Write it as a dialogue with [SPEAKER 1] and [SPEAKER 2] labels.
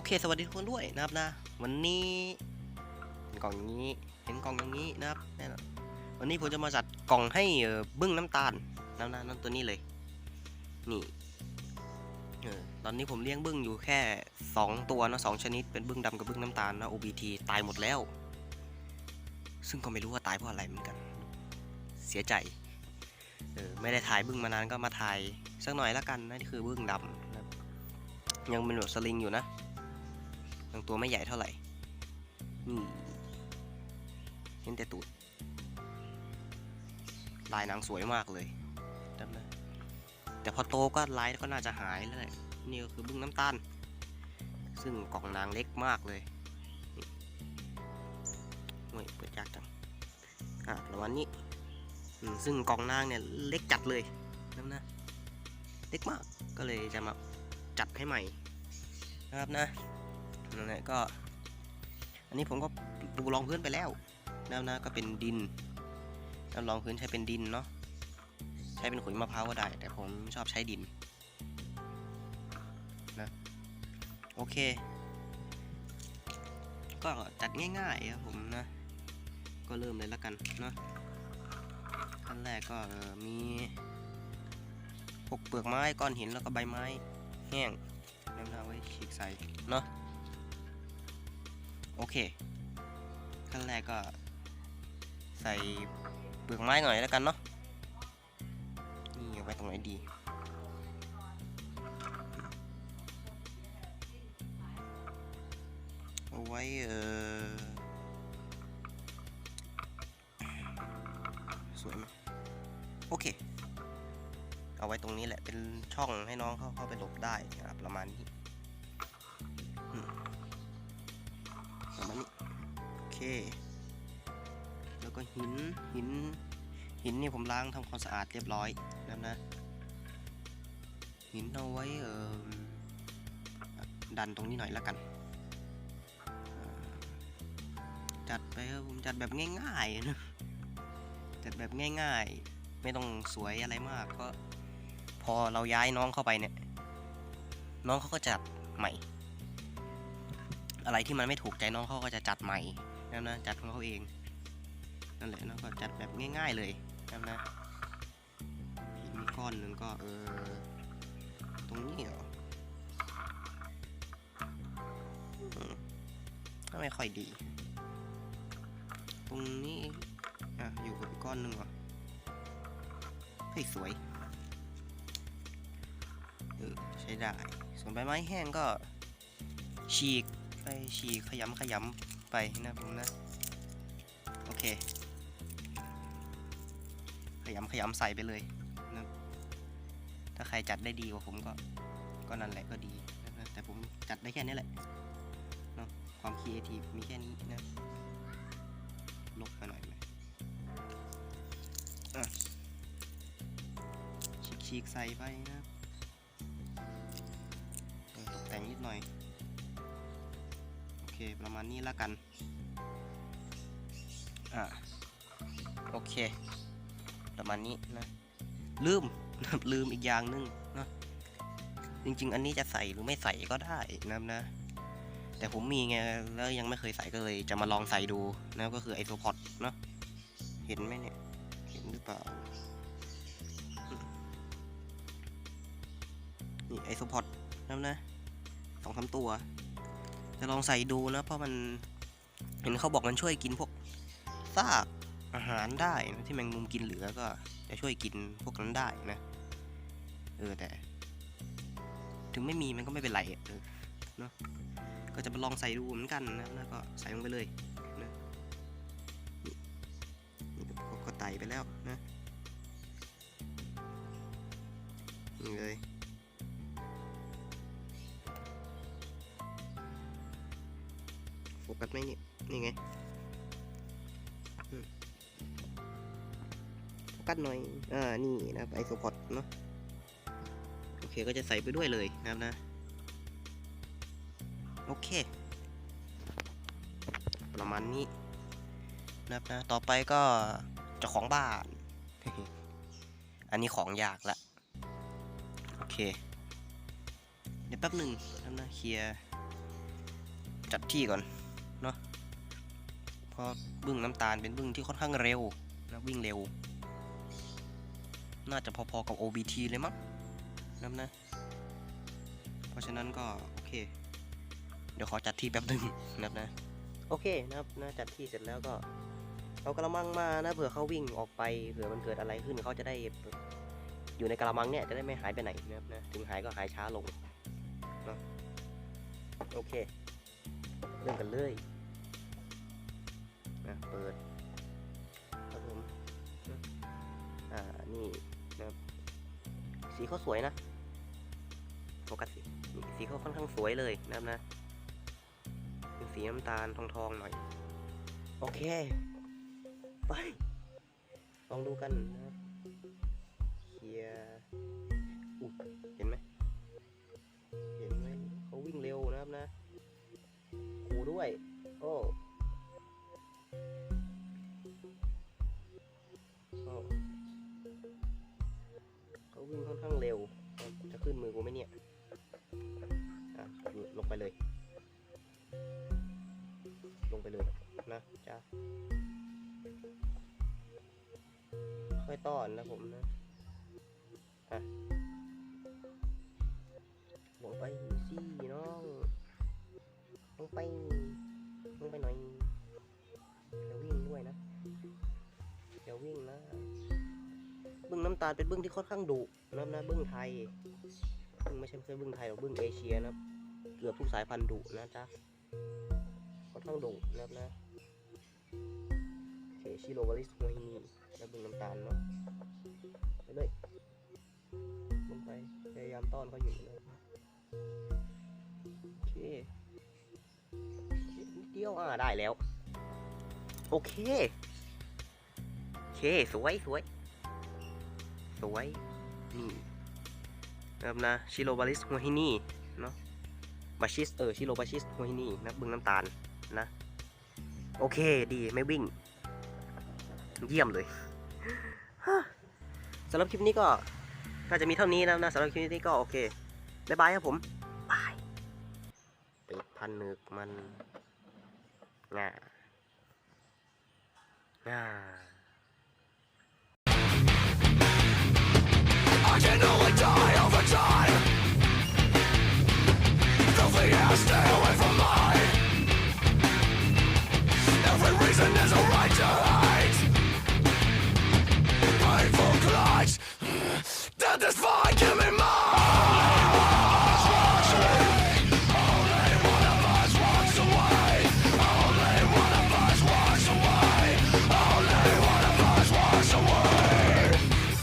[SPEAKER 1] อเคสวัสดีทุกคนด้วยนะครับนะ วันนี้เห็นกล่องอย่างนี้เห็นกล่องอย่างนี้นะครับแน่นอนวันนี้ผมจะมาจัดกล่องให้เออบึ้งน้ำตาลน้ำนะนั่นตัวนี้เลย นี่เออตอนนี้ผมเลี้ยงบึ้งอยู่แค่สองตัวนะสองชนิดเป็นบึ้งดำกับบึ้งน้ำตาลนะ OBT ตายหมดแล้ว ซึ่งก็ไม่รู้ว่าตายเพราะอะไรเหมือนกัน เสียใจเออไม่ได้ถ่ายบึ้งมานานก็มาถ่ายสักหน่อยละกันนะนี่คือบึ้งดำนะยังเป็นแบบสลิงอยู่นะ ยังตัวไม่ใหญ่เท่าไหร่นี่เห็นแต่ตูด ลายนางสวยมากเลยจำได้แต่พอโตก็ลายก็น่าจะหายแล้วแหละนี่ก็คือบึ้งน้ำตาล ซึ่งกล่องนางเล็กมากเลยนี่โอ้ยเปิดยากจังอะประมาณนี้อืมซึ่งกล่องนางเนี่ยเล็กจัดเลยนะนะเล็กมากก็เลยจะมาจัดให้ใหม่นะครับนะ นั่นแหละก็ อันนี้ผมก็ดูรองพื้นไปแล้วแล้วนะก็เป็นดินแล้วรองพื้นใช้เป็นดินเนาะใช้เป็นขุยมะพร้าวก็ได้ แต่ผมชอบใช้ดินนะโอเค ก็จัดง่ายๆครับผมนะ ก็เริ่มเลยแล้วกันเนาะขั้นแรกก็มีพวกเปลือกไม้ก้อนหินแล้วก็ใบไม้แห้งแล้วเอาไว้ฉีกใส่เนาะ โอเคขั้นแรกก็ใส่เปลือกไม้หน่อยแล้วกันเนาะนี่เอาไว้ตรงไหนดีเอาไว้เออสวยไหมโอเค เอาไว้ตรงนี้แหละเป็นช่องให้น้องเข้าเข้าไปหลบได้นะครับประมาณนี้ ประมาณนี้โอเค แล้วก็หินหิน หินนี่ผมล้างทำความสะอาดเรียบร้อยนะครับนะ หินเอาไว้เออดันตรงนี้หน่อยแล้วกัน จัดไปครับผมจัดแบบง่ายๆนะจัดแบบง่ายๆ ไม่ต้องสวยอะไรมากก็พอเราย้ายน้องเข้าไปเนี่ย น้องเขาก็จัดใหม่ อะไรที่มันไม่ถูกใจน้องเขาก็จะจัดใหม่นะนะจัดของเขาเองนั่นแหละน้องก็จัดแบบง่าย ๆเลยนะนะหินก้อนหนึ่งก็เออตรงนี้เหรออืมก็ไม่ค่อยดี ตรงนี้อะอยู่กับกก้อนหนึ่งเหรอเฮ้ยสวยเออใช้ได้ส่วนใบไม้แห้งก็ฉีก ไปฉีกขยำขยำไปนะผมนะ โอเค ขยำขยำใส่ไปเลยนะถ้าใครจัดได้ดีกว่าผมก็ ก็นั่นแหละก็ดีนะแต่ผมจัดได้แค่นี้แหละเนาะความคิดทีมีแค่นี้นะ ลบไปหน่อยไหมอะฉีกๆใส่ไปนะตกแต่งนิดหน่อย ประมาณนี้แล้วกัน อ่า โอเค ประมาณนี้นะ ลืม ลืมอีกอย่างหนึงเนอะจริง ๆ อันนี้จะใส่หรือไม่ใส่ก็ได้นะนะ แต่ผมมีไง แล้วยังไม่เคยใส่ก็เลยจะมาลองใส่ดูนะก็คือไอโซพอดเนาะ เห็นไหมเนี่ย เห็นหรือเปล่า นี่ไอโซพอดนะนะสองสามตัว จะลองใส่ดูนะ เพราะมันเห็นเขาบอกมันช่วยกินพวกซากอาหารได้นะที่แมงมุมกินเหลือก็จะช่วยกินพวกนั้นได้นะ เออแต่ ถึงไม่มีมันก็ไม่เป็นไรเออเนาะก็จะมาลองใส่ดูเหมือนกันนะแล้วก็ใส่ลงไปเลยนะนี่ก็ไต่ไปแล้วนะนี่เลย ไหมนี่นี่ไงโฟกัสหน่อย อ่า นี่นะไอโซพอดเนาะ โอเค ก็จะใส่ไปด้วยเลยนะครับนะ โอเค ประมาณนี้นะครับนะ ต่อไปก็เจ้าของบ้าน อันนี้ของยากละ โอเค เดี๋ยวแป๊บหนึ่งนะครับนะเคลียร์จัดที่ก่อน เนาะเพราะบึ้งน้ำตาลเป็นบึ้งที่ค่อนข้างเร็วนะวิ่งเร็ว น่าจะพอๆกับ OBT เลยมั้งนะนะ เพราะฉะนั้นก็โอเค เดี๋ยวขอจัดที่แป๊บหนึงนะนะ โอเคนะครับนะจัดที่เสร็จแล้วก็ เอากระมังมานะเผื่อเขาวิ่งออกไปเผื่อมันเกิดอะไรขึ้นเขาจะได้อยู่ในกระมังเนี่ยจะได้ไม่หายไปไหนนะครับนะถึงหายก็หายช้าลงเนาะโอเค เริ่มกันเลย นะเปิดครับผมอ่านี่นะครับสีเขาสวยนะโฟกัสสีสีเขาค่อนข้างสวยเลยนะครับนะเป็นสีน้ำตาลทองๆหน่อย โอเค ไป ลองดูกันนะครับเคลียร์อุ๊ยเห็นไหมเห็นไหมเขาวิ่งเร็วนะครับนะคูด้วย โอ้ ค่อยต้อนนะผมนะอะลงไปสิน้องลงไปลงไปหน่อยอย่าวิ่งด้วยนะอย่าวิ่งนะบึ้งน้ำตาลเป็นบึ้งที่ค่อนข้างดุนะนะบึ้งไทยบึ้งไม่ใช่แค่บึ้งไทยหรอกบึ้งเอเชียนะเกือบทุกสายพันธุ์ดุนะจ๊ะค่อนข้างด่งนะครับนะเคชิโรวาริสโมฮินี แล้วบึงน้ำตาลเนาะไปเลยลงไปพยายามต้อนเขาอยู่เลยโอเคนิดเดียวอ่าได้แล้ว โอเคโอเคสวยสวยสวยนี่นะครับนะชิโรวาริสโมฮินีเนาะบาชิสเออชิโรบาชิสโมฮินี่นะบึงน้ำตาลนะ โอเคดีไม่วิ่ง เยี่ยมเลยฮะสำหรับคลิปนี้ก็น่าจะมีเท่านี้นะนะสำหรับคลิปนี้ก็โอเคบายบายครับผมบายติดพันนึกมันง่าง่า
[SPEAKER 2] I can only die over time. Nothing else, stay away from mine. Every reason is a right to out this